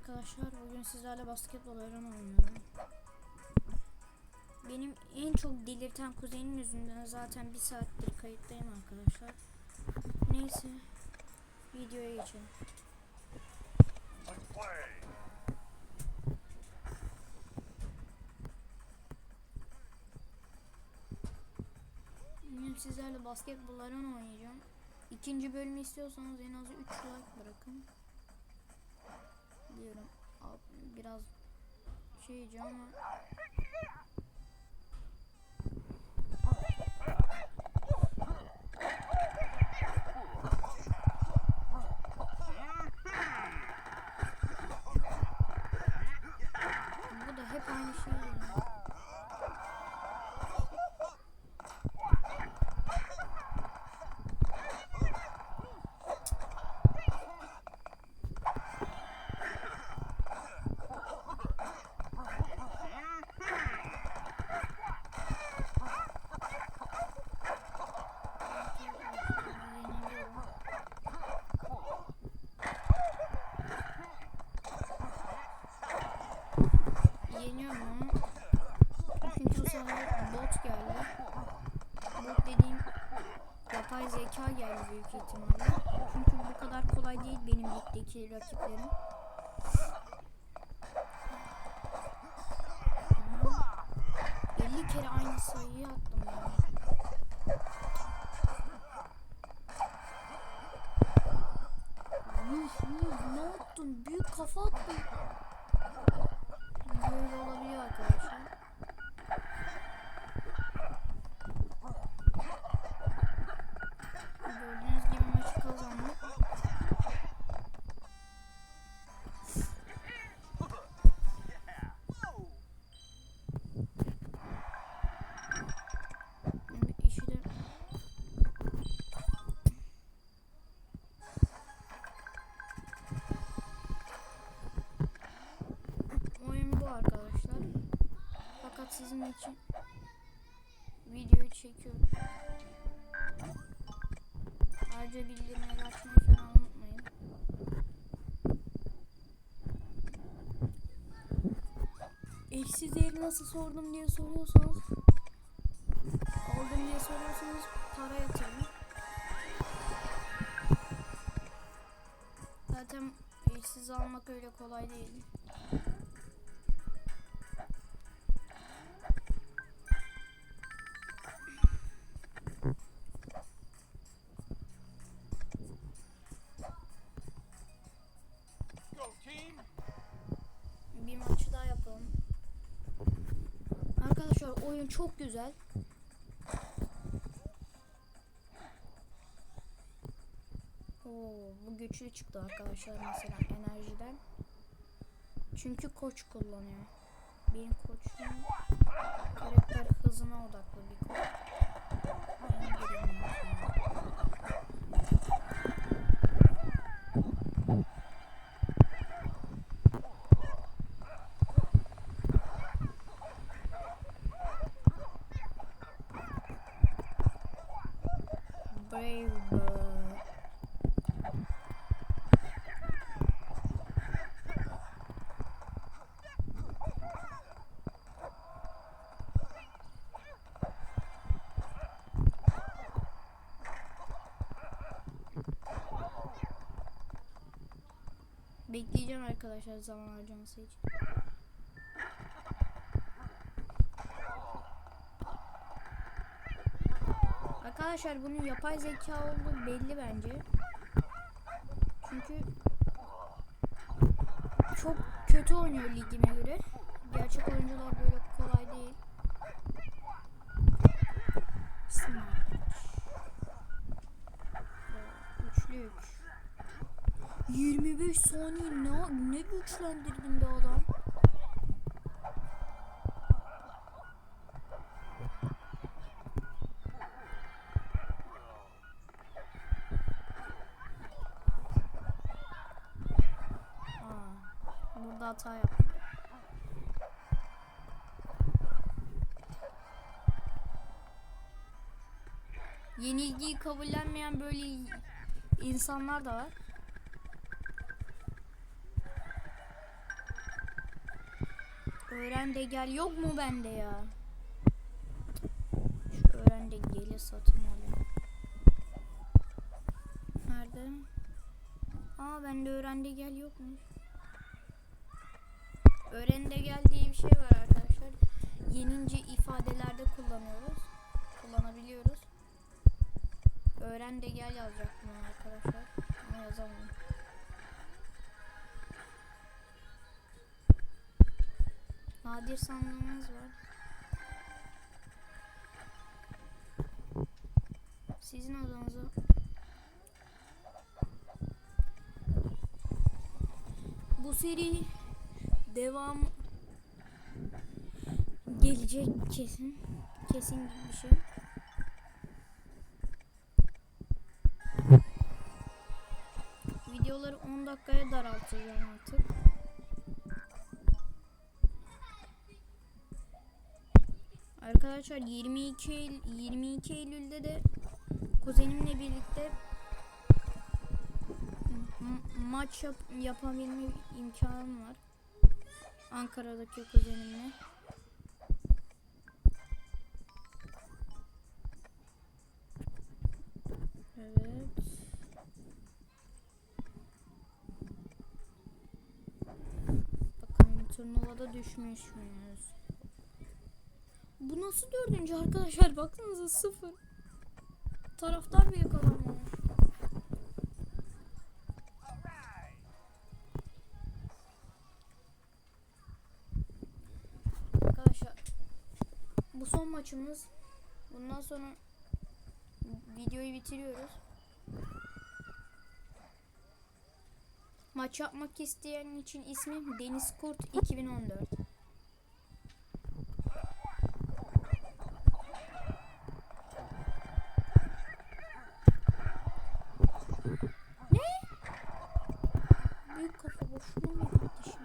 arkadaşlar. Bugün sizlerle basketbol oyunu oynuyorum. Benim en çok delirten kuzenin yüzünden zaten bir saattir kayıttayım arkadaşlar. Neyse. Videoya geçelim. Bugün sizlerle basketbol oynayacağım. İkinci bölümü istiyorsanız en az 3 like bırakın. Diyorum. Biraz şey diyeceğim ama Bu da hep aynı şey. ya. Yeniliyorum. Yeniyorum onu. Çünkü bu sefer bot geldi. Bot dediğim yapay zeka geldi büyük ihtimalle. Çünkü bu kadar kolay değil benim ligdeki rakiplerim. Aha. 50 kere aynı sayıyı attım ya. Yuh yuh ne attın? Büyük kafa attın. Böyle olabiliyor arkadaşlar. Sizin için videoyu çekiyorum. Ayrıca bildirimleri açmayı falan unutmayın. Eşsiz değeri nasıl sordum diye soruyorsanız aldım diye soruyorsanız para yatırın. Zaten eşsiz almak öyle kolay değil. Oyun çok güzel. Oo, bu güçlü çıktı arkadaşlar mesela enerjiden. Çünkü koç kullanıyor. Benim koçum karakter hızına odaklı bir koç. Ben Brave. Bekleyeceğim arkadaşlar zaman harcaması için. Arkadaşlar bunun yapay zeka olduğu belli bence. Çünkü çok kötü oynuyor ligime göre. Gerçek oyuncular böyle kolay değil. Üçlük. 25 saniye ne, ne güçlendirdin be adam. Aa, burada hata yaptım. Yenilgiyi kabullenmeyen böyle insanlar da var. Öğren de gel yok mu bende ya? Şu öğren de geli satın alayım. Nerede? Aa bende öğren de gel yokmuş. Öğren de gel diye bir şey var arkadaşlar. Yenince ifadelerde kullanıyoruz. Kullanabiliyoruz. Öğren de gel yazacaktım arkadaşlar. Ama yazamıyorum. Nadir sandığımız var. Sizin odanıza bu seri devam gelecek kesin. Kesin gibi bir şey. Videoları 10 dakikaya daraltacağım artık. Arkadaşlar 22 Eylül, 22 Eylül'de de kuzenimle birlikte maç yap yapabilme imkanım var. Ankara'daki kuzenimle. Evet. Bakalım turnuvada düşmüş müyüz? Bu nasıl dördüncü arkadaşlar? Baksanıza sıfır. Taraftar büyük adamlar. Bu son maçımız. Bundan sonra videoyu bitiriyoruz. Maç yapmak isteyen için ismim Deniz Kurt 2014. Ne? Büyük kafa boşuna mı kardeşim?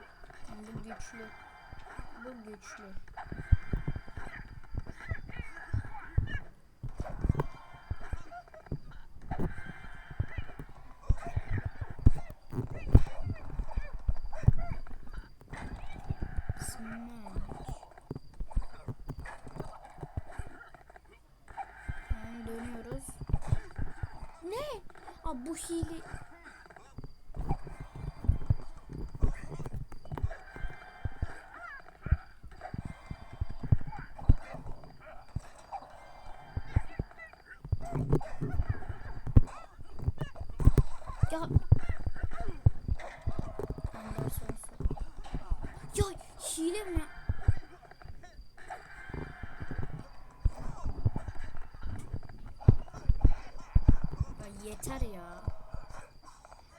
Bu güçlü. Bu güçlü. Smash. Tamam dönüyoruz. Ne? Aa bu hile. Ya. Ya hile mi? ya? Ya yeter ya.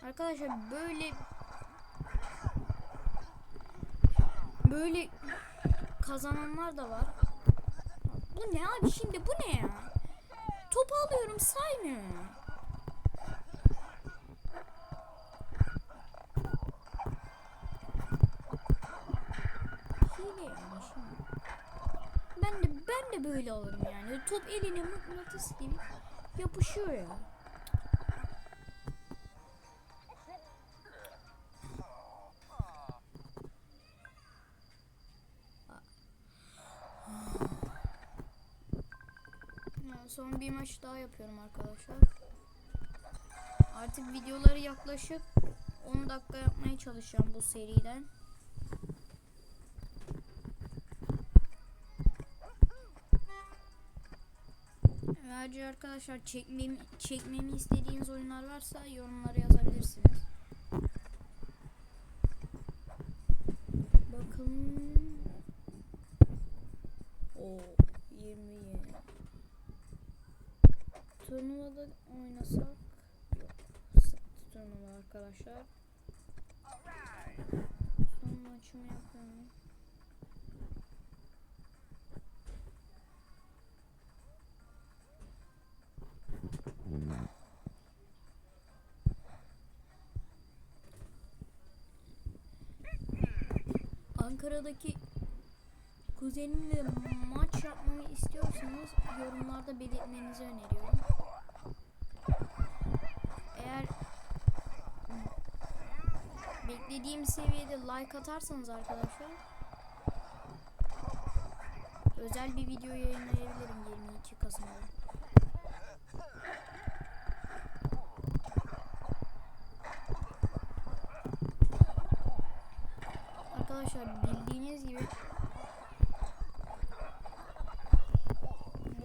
Arkadaşlar böyle böyle kazananlar da var. Bu ne abi şimdi bu ne ya? Top alıyorum saymıyor. Ben de ben de böyle alırım yani. Top eline mıknatıs gibi yapışıyor ya. Son bir maç daha yapıyorum arkadaşlar. Artık videoları yaklaşık 10 dakika yapmaya çalışacağım bu seriden. Ayrıca arkadaşlar çekmemi, çekmemi istediğiniz oyunlar varsa yorumlara yazabilirsiniz. Arkadaşlar. Son maçımı yapıyorum. Ankara'daki kuzenimle maç yapmamı istiyorsanız yorumlarda belirtmenizi öneriyorum. Beklediğim seviyede like atarsanız arkadaşlar özel bir video yayınlayabilirim 22 Kasım'da. Arkadaşlar bildiğiniz gibi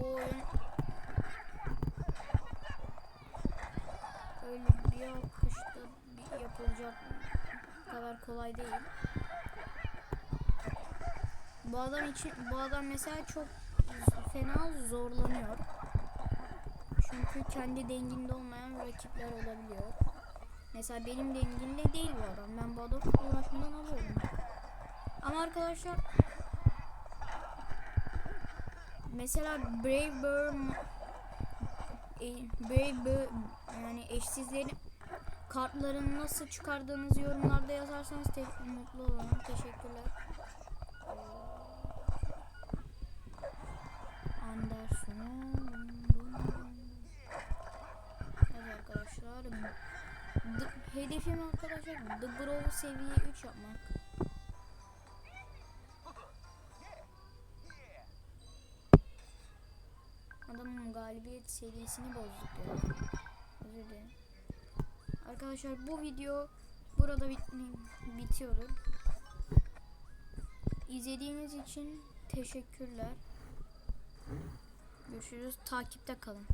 bu oyun öyle bir akışta bir yapılacak kadar kolay değil. Bu adam için bu adam mesela çok fena zorlanıyor. Çünkü kendi denginde olmayan rakipler olabiliyor. Mesela benim dengimde değil bu adam. Ben bu adamı uğraşmadan alıyorum. Ama arkadaşlar mesela Brave Bird e, Brave Bird yani eşsizlerin kartlarını nasıl çıkardığınızı yorumlarda yazarsanız te- mutlu olurum. Teşekkürler. Anderson. Evet arkadaşlar. Hedefim arkadaşlar The Grove seviye 3 yapmak. Adamın galibiyet serisini bozduk ya. Özür dilerim. Arkadaşlar bu video burada bit bitiyordu. İzlediğiniz için teşekkürler. Görüşürüz. Takipte kalın.